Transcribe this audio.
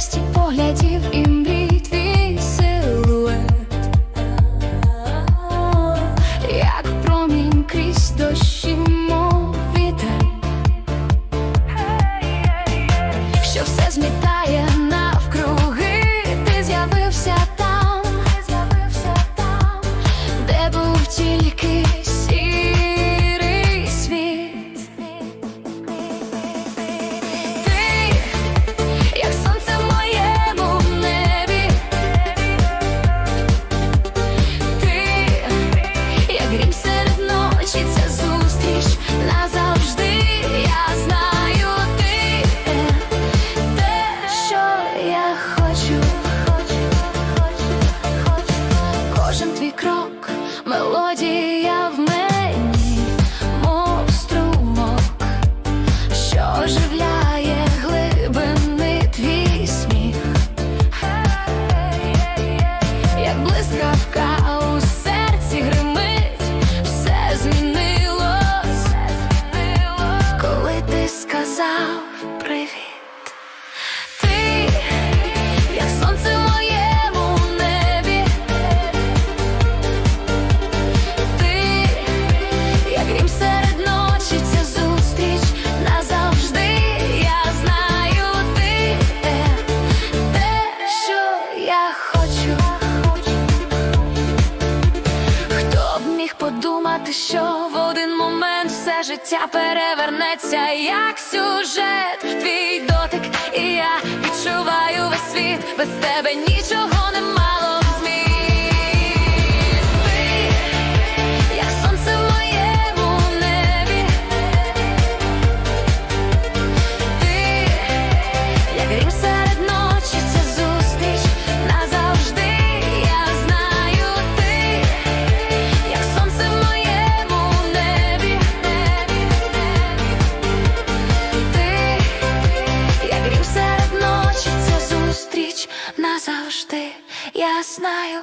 щастя поглядів і мрій твій силует. Як промінь крізь дощі мов вітер. Що все змітає 到 міг подумати, що в один момент все життя перевернеться, як сюжет, твій дотик, і я відчуваю весь світ, без тебе нічого нема. Я знаю.